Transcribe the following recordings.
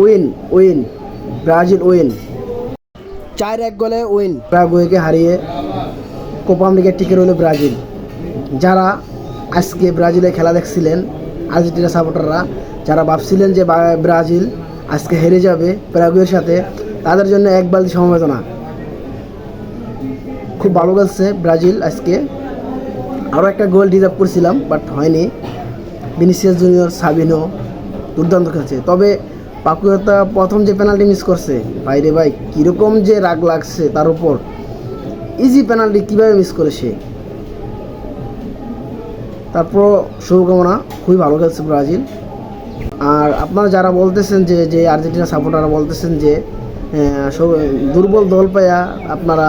Win win Brazil win চার এক গোলে উইন প্রাগুয়েকে হারিয়ে কোপা আমেরিকার টিকে রইল ব্রাজিল। যারা আজকে ব্রাজিলে খেলা দেখছিলেন, আর্জেন্টিনা সাপোর্টাররা, যারা ভাবছিলেন যে ব্রাজিল আজকে হেরে যাবে প্রাগুয়ের সাথে, তাদের জন্য এক বালতি সমবেদনা। খুব ভালো খেলছে ব্রাজিল আজকে। আরও একটা গোল ডিজার্ভ করছিলাম, বাট হয়নি। ভিনিসিয়াস জুনিয়র সাবিনো দুর্দান্ত খেলছে। তবে পাকুয়াতা প্রথম যে পেনাল্টি মিস করছে বাইরে ভাই, কীরকম যে রাগ লাগছে তার উপর। ইজি পেনাল্টি কীভাবে মিস করেছে তারপর শুভকামনা, খুবই ভালো খেলছে ব্রাজিল। আর আপনারা যারা বলতেছেন যে যে আর্জেন্টিনা সাপোর্টাররা বলতেছেন যে দুর্বল দল পায়া আপনারা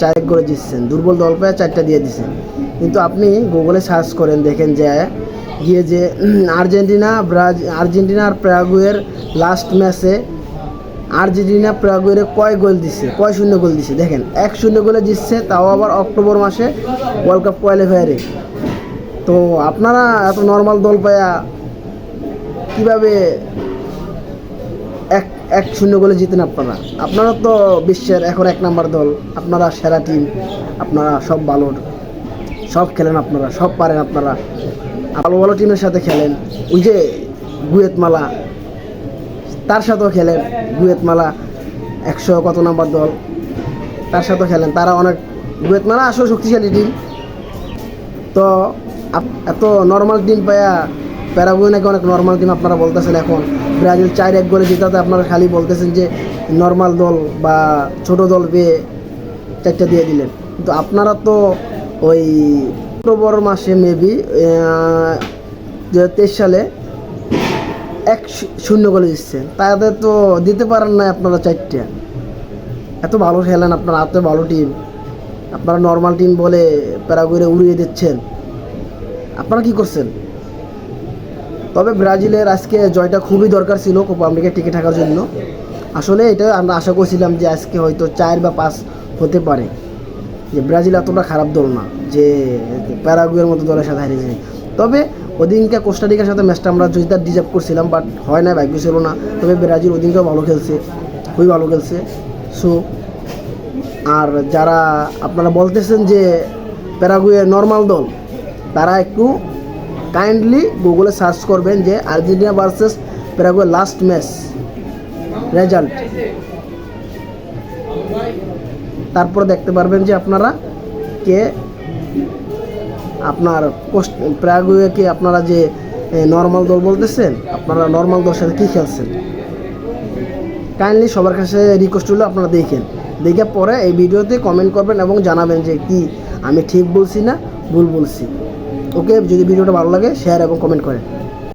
চার করে জিতছেন দুর্বল দল পায়া চারটা দিয়ে দিচ্ছেন। কিন্তু আপনি গুগলে সার্চ করেন, দেখেন যে, গিয়ে যে আর্জেন্টিনা, ব্রাজ, আর্জেন্টিনা আর প্রাগুয়ের লাস্ট ম্যাচে আর্জেন্টিনা প্রাগুয়ের কয় গোল দিছে? কয় শূন্য গোল দিছে? দেখেন, এক শূন্য গোলে জিতছে, তাও আবার অক্টোবর মাসে ওয়ার্ল্ড কাপ কোয়ালিফায়ারে তো আপনারা এত নর্মাল দল পায়া কীভাবে এক এক শূন্য গোলে জিতেন আপনারা। আপনারা তো বিশ্বের এখন এক নাম্বার দল, আপনারা সেরা টিম আপনারা সব ভালো সব খেলেন আপনারা, সব পারেন আপনারা। ভালো ভালো টিমের সাথে খেলেন। ওই যে গুয়েতমালা, তার সাথেও খেলেন গুয়েতমালা, একশো কত নাম্বার দল, তার সাথেও খেলেন। তারা অনেক, গুয়েতমালা আসলে শক্তিশালী টিম তো এত নর্মাল টিম পায়া প্যারাগুয়ে নাকি অনেক নর্মাল টিম আপনারা বলতেছেন এখন। ব্রাজিল চার এক গোলে জেতাতে আপনারা খালি বলতেছেন যে নর্মাল দল বা ছোট দল পেয়ে চারটা দিয়ে দিলেন। কিন্তু আপনারা তো ওই অক্টোবর মাসে মেবি দু তেইশ সালে এক শূন্য গোলে দিচ্ছেন তাদের তো দিতে পারেন না আপনারা চারটা। এত ভালো খেলেন আপনারা, এত ভালো টিম আপনারা নর্মাল টিম বলে প্যারাগুয়ে উড়িয়ে দিচ্ছেন। আপনারা কি করছেন? তবে ব্রাজিলের আজকে জয়টা খুবই দরকার ছিল কোপা আমেরিকায় টিকে থাকার জন্য। আসলে এটা আমরা আশা করছিলাম যে আজকে হয়তো চার বা পাঁচ হতে পারে। যে ব্রাজিল এতটা খারাপ দল না, যে প্যারাগুয়ের মতো দলের সাথে হারিয়েছে তবে ওদিনকে কোস্টারিকার সাথে ম্যাচটা আমরা জয়িতার ডিজার্ভ করছিলাম, বাট হয় না, ভাগ্য ছিল না। তবে ব্রাজিল ওদিনকেও ভালো খেলছে, খুবই ভালো খেলছে। সো, আর যারা আপনারা বলতেছেন যে প্যারাগুয়ে নর্মাল দল, তারা একটু কাইন্ডলি গুগলে সার্চ করবেন যে Argentina versus Paraguay last match result তারপর দেখতে পারবেন যে আপনারা কে আপনার কোস্ট প্রাগুয়েকে আপনারা যে নর্মাল দল বলতেছেন, আপনারা নর্মাল দলের সাথে কী খেলছেন? কাইন্ডলি সবার কাছে রিকোয়েস্ট হলো আপনারা দেখেন। দেখে পরে এই ভিডিওতে কমেন্ট করবেন এবং জানাবেন যে কি, আমি ঠিক বলছি না, ভুল বলছি। ওকে যদি ভিডিওটা ভালো লাগে শেয়ার এবং কমেন্ট করেন